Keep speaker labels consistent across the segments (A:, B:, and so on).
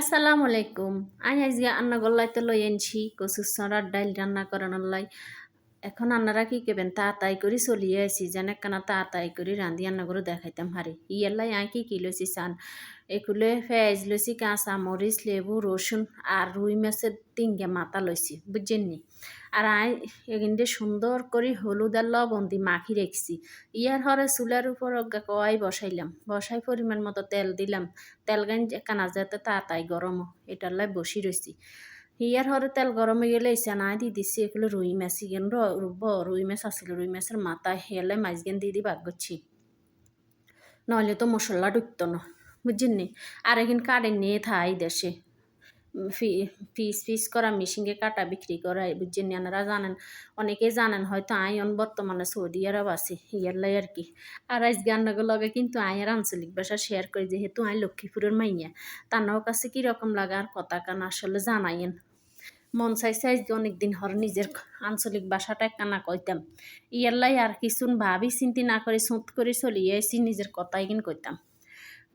A: আসসালামু আলাইকুম আমি আজকে আন্না গল্লাইতে লই আনছি। কচু সরার ডাইল রান্না করানোর লাই। এখন আন্নারা কি কেবেন তাড়াতাড়ি করে চলিয়ে আইছি। যেন একখানা তাড়াতাড়ি করে রান্ধি আন্না করে দেখাইতাম হারি। ইয়াল্লাই আই কি কি লইছি চান? এগুলো পেঁয়াজ লইছি, কাঁচা মরিচ, লেবু, রসুন আর রুই মাছের তিনগে মাথা লইছি, বুঝছেন নি? আর আই এগিনতে সুন্দর করে হলুদ আর লবণ দি মাখি রেখছি। ইয়ার হরে চুলার উপর কয়াই বসাইলাম। বসাই পরিমাণ মতো তেল দিলাম। তেল গান কানা যাতে তাড়াতাড়ি গরম এটার লাই বসি রয়েছি ইয়ার হরে তেল গরম হয়ে গেলে এসে না দিয়ে দিচ্ছি এগুলো রুই মাছ ইগেন রুব রুই মাছ আসলে রুই মাছের মাথায় হেলে মাছ গেন দিয়ে দিয়ে বাগ করছি নইলে তো মশলা ঢুকতো না বুঝছেন নি আর এখন কারেন্ট নিয়ে থাই দেশে পিস পিস করা মেশিনে কাটা বিক্রি করা বুঝছেন আপনারা জানেন অনেকেই জানেন হয়তো আইন বর্তমানে সৌদি আরব আছে ইয়ারলাই আর কি আর আজ গান্নাগো লগে কিন্তু আয়ের আঞ্চলিক ভাষা শেয়ার করি যেহেতু আই লক্ষ্মীপুরের মাইয়া তার কাছে কীরকম লাগে আর কথা কান আসলে জানাইন মন চাইছে আজকে অনেকদিন হর নিজের আঞ্চলিক ভাষাটা কানা কইতাম। ইয়ারলাই আর কিছুন ভাবি চিন্তি না করে সুত করে চলিয়ে আইসি নিজের কথাই কিন কইতাম।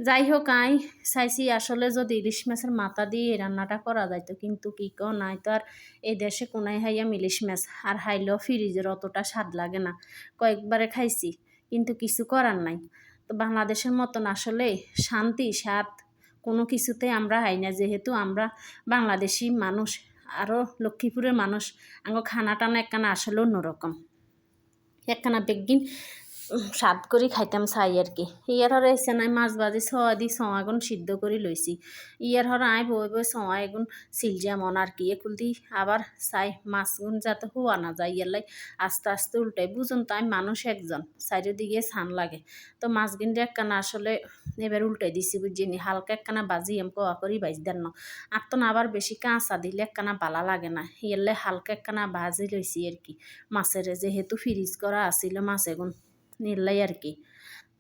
A: যাই হোক, আই চাইছি আসলে যদি ইলিশ মাছের মাথা দিয়ে এই রান্নাটা করা যাইতো কিন্তু কি ক নাই তো আর এই দেশে কোনায় হাইয়াম ইলিশ মাছ আর হাইলেও ফ্রিজের অতটা স্বাদ লাগে না। কয়েকবারে খাইছি, কিন্তু কিছু করার নাই। তো বাংলাদেশের মতন আসলে শান্তি, স্বাদ কোনো কিছুতে আমরা হাই না, যেহেতু আমরা বাংলাদেশি মানুষ। আরও লক্ষ্মীপুরের মানুষ আঙ্গ খানা টানা একখানা আসলে অন্যরকম একখানা বেগিন স্বাদ করে খাইতাম চাই আর কি। ইয়ার হরে এসে নাই মাছ বাজি ছোয়া দি ছোঁয়া এগুন সিদ্ধ করে লইছি ইয়ার হরে আই বই বই ছোঁয়া এগুন সিলজা মন আর কি একুল দি আবার চাই মাছগুন যাতে হওয়া না যায় ইয়ার লাই আস্তে আস্তে উল্টাই বুঝুন তো আমি মানুষ একজন চারিদিকে ছান লাগে। তো মাছগুন একখানা আসলে এবার উল্টাই দিছি বুঝিনি হালকা একখানা বাজি এম কোয়া করি বাইজ দেন না। আর তো আবার বেশি কাঁচা দিলে একখানা বালা লাগে না। ইয়ারলে হালকা একখানা বাজি লইছি আর কি। মাছের যেহেতু ফ্রিজ করা আসিল মাছ এগুন নিলাই আর কি।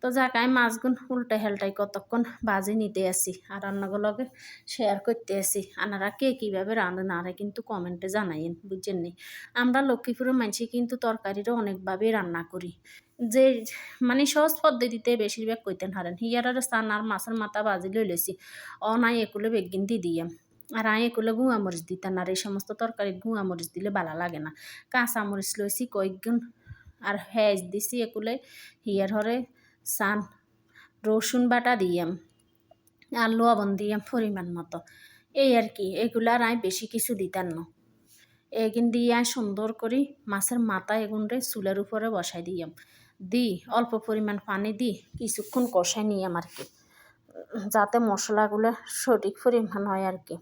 A: তো যাক, আমি মাছগুন উল্টা হেলটাই কতক্ষণ বাজে নিতে আসি আর রান্নাগুলোকে শেয়ার করতে আসি। আনারা কে কীভাবে রাঁধেন আরে কিন্তু কমেন্টে জানাইন বুঝছেন নি? আমরা লক্ষ্মীপুরের মানুষই কিন্তু তরকারিরও অনেকভাবে রান্না করি। যে মানে সহজ পদ্ধতিতে বেশিরভাগ কইতেন হারেন। হিয়ার আর স্থান আর মাছের মাথা বাজি লই লইছি। অ নাই একুলে বেগিন দি দিয়ে আর আই একুলে গুঁয়া মরিচ দিতেন আর এই সমস্ত তরকারি গুঁয়া মরিচ দিলে ভালো লাগে না। কাঁচা মরিচ লইছি কয়েকগুণ আর হেজ দিছি একুলে হিয়ার হরে সান রসুন বাটা দিয়াম আর লবণ দিয়াম পরিমাণ মতো। এই আর কি, এগুলো আর আমি বেশি কিছু দিতাম না। এগিন দিয়ে সুন্দর করি মাছের মাথা এগুনরে চুলের উপরে বসাই দিয়াম। দি, অল্প পরিমাণ পানি দি কিছুক্ষণ কষাই নিয়াম আর কি। যাতে মশলাগুলো সঠিক পরিমাণ হয় আর কি।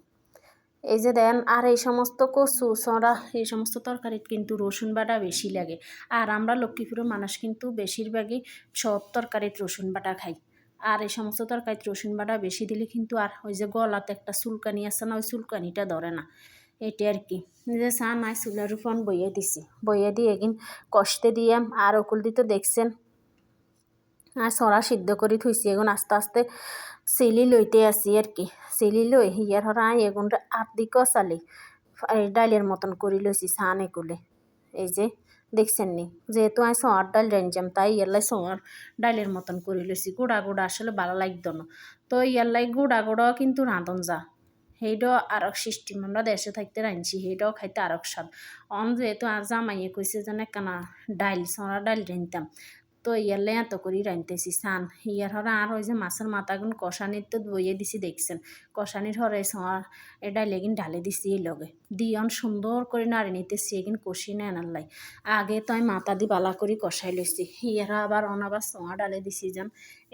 A: এই যে দেন, আর এই সমস্ত কচু, সরা, এই সমস্ত তরকারিত কিন্তু রসুন বাটা বেশি লাগে। আর আমরা লক্ষ্মীপুরের মানুষ কিন্তু বেশিরভাগই সব তরকারিত রসুন বাটা খাই। আর এই সমস্ত তরকারিত রসুন বাটা বেশি দিলে কিন্তু আর ওই যে গলাতে একটা চুলকানি আছে না, ওই চুলকানিটা ধরে না। এটি আর কি। যে চা নাই চুলের উপর বইয়ে দিছি। বইয়ে দিয়ে এগিন কষ্টে দিয়ে, আর অকুল দিতে দেখছেন আর সরা সিদ্ধ করে থুইছি এখন আস্তে আস্তে সিলি লইতে আসি আর কি। সিলি লই হিয়ার হরা আই এগুনটা আর্ধি কষালি ডাইলের মতন করি লইছি সান এগুলে এই যে, দেখছেন নি? যেহেতু আমি সোয়ার ডাল রাঞ্জাম তাই ইয়ারলাই সোয়ার ডাইলের মতন করে লইছি গুড়া গুড়া আসলে ভালো লাগতো না তো ইয়ারলাই গুড়া গুড়াও কিন্তু রাঁধন যা। সেইটাও আরক সিস্টেম আমরা দেশে থাকতে রাঁধছি সেইটাও খাইতে আরক স্বাদ। অন যেহেতু আর জামাইয়ে কইছে যেন কানা ডাইল সোনা ডাইল রাঁধতাম তো ইয়ারলে এত করি রাঁধতেছি সান। ইয়ার হরে আর ওই যে মাছের মাথাগুন কষানির তো বইয়ে দিছি, দেখছেন? কষানির হরে সোয়ার এটা লেগিন ঢালে দিছি এই লগে। দিয়ন সুন্দর করে নাড়ি নিতেছি এগিন কষি নেন লাই। আগে তো আমি মাথা দি বালা করি কষাই লইছি। ইয়ারা আবার অনাবার সোয়া ডালে দিছি যান,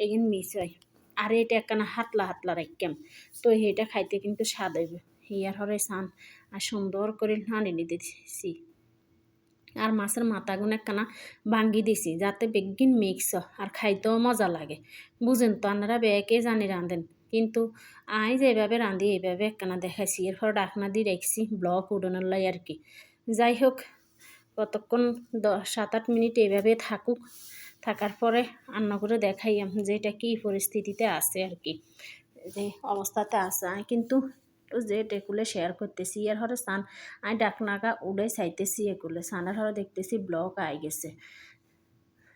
A: এগিন মিস হয়। আর এটা একখানা হাতলা হাতলা রাখতাম তো এটা খাইতে কিন্তু স্বাদ হইবে। ইয়ার হরে সান, আর সুন্দর করে নাড়ি নিতেছি আর মাছের মাথাগুন একখানা ভাঙ্গি দিছি, যাতে বেগিন মিক্স আর খাইতেও মজা লাগে। বুঝেন তো আপনারা বেকে জানি রাঁধেন। কিন্তু আই যেভাবে রাঁধি, এইভাবে একখানা দেখাইছি। এরপর ডাকনা দিয়ে রেখছি ব্লক উডানোর লাই আর কি। যাই হোক, কতক্ষণ সাত আট মিনিট এইভাবে থাকুক, থাকার পরে রান্না করে দেখাইয়াম যে এটা কী পরিস্থিতিতে আছে আর কি, যে অবস্থাতে আছে। কিন্তু যে এগুলো শেয়ার করতেছি, এর হরে সান আমি ডাকনাকা উড়ে চাইতেছি এগুলো, সানার হরে দেখতেছি ব্লক আই গেছে।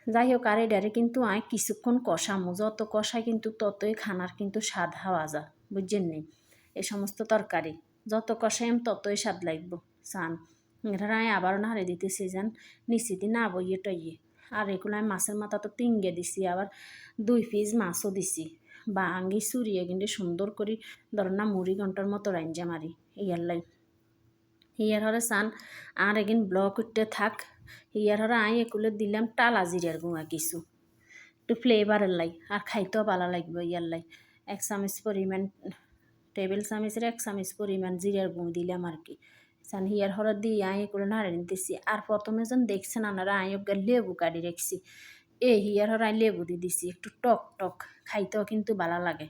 A: যাই হোক, আর এডারে কিন্তু আয় কিছুক্ষণ কষামো, যত কষায় কিন্তু ততই খানার কিন্তু স্বাদ হওয়া যা, বুঝছেন নি? এই সমস্ত তরকারি, যত কষাইম ততই স্বাদ লাগবো, সান। এটা আমি আবার নাড়ে দিতেছি যেন নিচি দি না বইয়ে টইয়ে। আর এগুলো আমি মাছের মাথা তো তিনগে দিছি, আবার দুই পিস মাছও দিছি। বা আঙ্গি চুরিয়ে কিন্তু সুন্দর করে ধর না মুড়ি ঘণ্টার মতো রাঞ্জা মারি ইয়ার লাই। ইয়ার হরে সান আর এগিন ব্লক উঠতে থাক। ইয়ার হরে আই একুলে দিলাম টালা জিরার গুঁয়া কিছু। একটু ফ্লেভারের লাই, আর খাইতেও ভালো লাগবে ইয়ার লাই। এক চামচ পরিমাণ টেবিল চামচের এক চামচ পরিমাণ জিরার গুঁ দিলাম আর কি। সান হিয়ার হরে দিয়ে আই করে নাড়ে নিতেছি। আর প্রথমে যখন দেখছেন আনারা আই লেবু কাটি রেখছি। এই হিয়ার হরাই লেবু দিয়ে দিছি, একটু টক টক, খাইতেও কিন্তু ভালো লাগে।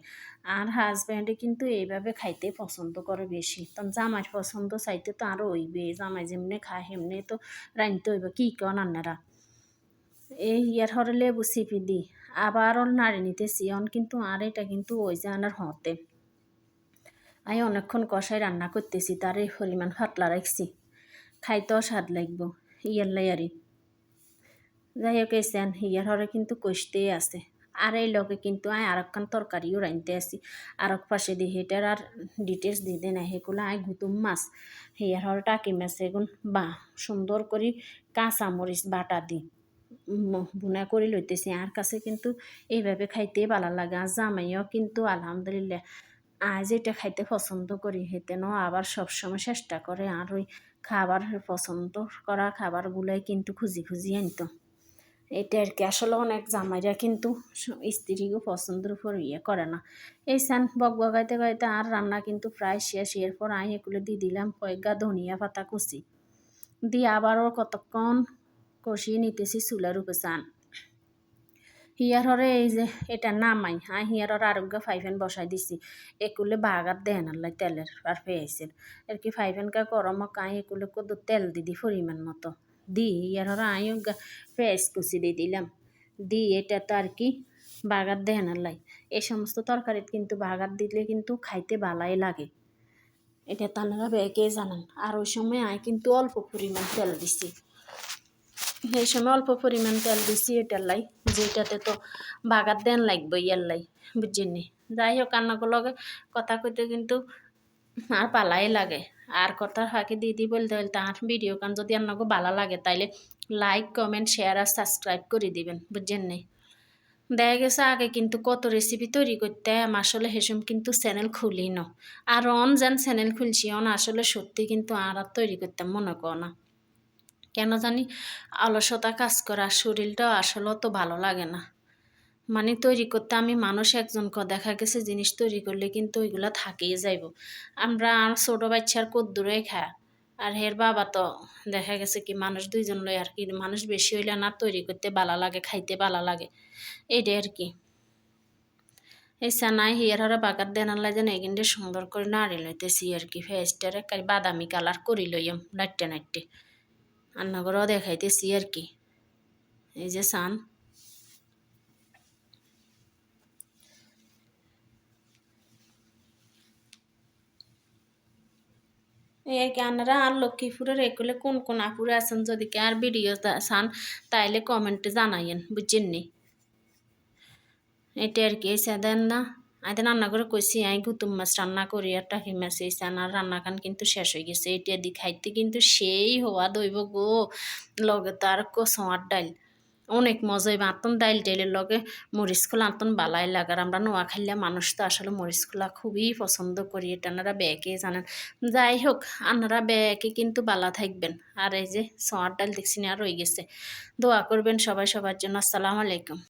A: আর হাজব্যান্ডে কিন্তু এইভাবে খাইতে পছন্দ করে বেশি তখন জামাই পছন্দ চাইতে তো আরও হইবে, জামাই যেমনি খায় সেমনি তো রাঁধতে হইবে কী কেউ নান্নারা এই ইয়ার হরে লেবু চিপি দি আবারও নাড়ি নিতে অন কিন্তু আর এটা কিন্তু ওই যে আনার হতে আমি অনেকক্ষণ কষাই রান্না করতেছি তার এই পরিমাণ ফাটলা রাখছি খাইতেও স্বাদ লাগবো ইয়ার লাইয়ারি যাই হোক এসেন হিয়ার হরে কিন্তু কষতেই আছে। আর এই লগে কিন্তু আয় আরেকখান তরকারিও রাঁধতে আসি আর এক পাশে দিয়ে হেটার আর ডিটেলস দিয়ে দেয় না সেগুলো আয় গুতুম মাছ। হিয়ার হরে টাকি মাছ এগুন বা সুন্দর করে কাঁচা মরিচ বাটা দিই বুনা করে লইতেছি। আর কাছে কিন্তু এইভাবে খাইতে ভালো লাগে। আর জামাইও কিন্তু আলহামদুলিল্লাহ আজ এটা খাইতে পছন্দ করি হেতেন আবার সবসময় চেষ্টা করে। আর ওই খাবার পছন্দ করা খাবারগুলোই কিন্তু খুঁজি খুঁজি আনতো। এটা আর কি। আসলে অনেক জামাইরা কিন্তু স্ত্রীকে পছন্দের উপর ইয়ে করে না। এই সান, বক বগাইতে গাইতে আর রান্না কিন্তু প্রায় শেষ। এরপর আমি এগুলো দিয়ে দিলাম কয়েকগা ধনিয়া পাতা কুচি। দিয়ে আবারও কতক্ষণ কষিয়ে নিতেছি চুলার উপরে চান। হিয়ার হরে এই যে এটা নামাই হ্যাঁ হিয়ার হরে আরোগ্য ফাইভেন বসাই দিছি। একুলে বাগার দেন আল্লাহ তেলের আর পেয়েছেন আর কি ফাইভেনকা গরম কাই একুলে কত তেল দিদি পরিমাণ মতো। দি ইয়ার হরে পেঁয়াজ কুচি দিয়ে দিলাম দি এটা তো আর কি বাগার দেন আল্লাহ এই সমস্ত তরকারিত কিন্তু বাগার দিলে কিন্তু খাইতে ভালাই লাগে এটা তানারা বেগে জানান আর ওই সময় আয় কিন্তু অল্প পরিমাণ তেল দিছি সেই সময় অল্প পরিমাণ তেল দিছি এটার লাই যেটাতে তো বাগার দেন লাগবে ইয়ার লাই বুঝছেন যাই হোক লগে কথা কইতে কিন্তু আর পালাই লাগে। আর কথা ফাঁকে দিদি বলতে বলতে আর ভিডিও কান যদি আপনাকে ভালো লাগে, তাইলে লাইক কমেন্ট শেয়ার আর সাবস্ক্রাইব করে দিবেন, বুঝছেন নেই দেখা গেছে আগে কিন্তু কত রেসিপি তৈরি করতে আসলে হেসম কিন্তু চ্যানেল খুলি ন। আর অন যেন চ্যানেল খুলছি, অন আসলে সত্যি কিন্তু আর আর তৈরি করতাম, মনে কর না। কেন জানি অলসতা কাজ করা শরীরটাও আসলে তো ভালো লাগে না। মানে তৈরি করতে আমি মানুষ একজনকে দেখা গেছে জিনিস তৈরি করলে কিন্তু ওইগুলা থাকেই যাইব। আমরা ছোটো বাচ্চার কদ্দুরে খা, আর হের বাবা তো দেখা গেছে কি মানুষ দুইজন লয় আর কি মানুষ বেশি হইলে না তৈরি করতে ভালো লাগে, খাইতে ভালো লাগে। এইটাই আর কি। এই সানাই হিয়ার হরে বাগার দেনার লাগে এগিনটে সুন্দর করে নাড়ি লইতেছি আর কি ফেসটার একাই বাদামি কালার করি লইম নাইটে নাইটে রান্নাঘরেও দেখাইতেছি আর কি। এই যে সান এই আপনারা আর লক্ষ্মীপুরের এগুলো কোন কোন আপুরে আছেন? যদি কে আর ভিডিও চান, তাইলে কমেন্টে জানাইয়েন, বুঝছেন নি? এটা আর কি দেন না আইতে রান্না করে কইছি আই গুতুম মাছ রান্না করি, আর টাকি মাছ এই আর রান্না খান কিন্তু শেষ হয়ে গেছে, এটা দি খাইতে কিন্তু সেই হওয়া দইব গো। লগে তো আর ডাইল। অনেক মজাই হইবে আতন ডাইল ডাইলের লগে মরিচ খোলা বালাই লাগার। আমরা নোয়া খাইলে মানুষ তো আসলে মরিচ খোলা খুবই পছন্দ করি, এটা আপনারা ব্যাগে জানেন। যাই হোক, আপনারা ব্যাগে কিন্তু বালা থাকবেন। আর এই যে সোয়ার ডাইল দেখছি না রয়ে গেছে। দোয়া করবেন সবাই সবার জন্য। আসসালামু আলাইকুম।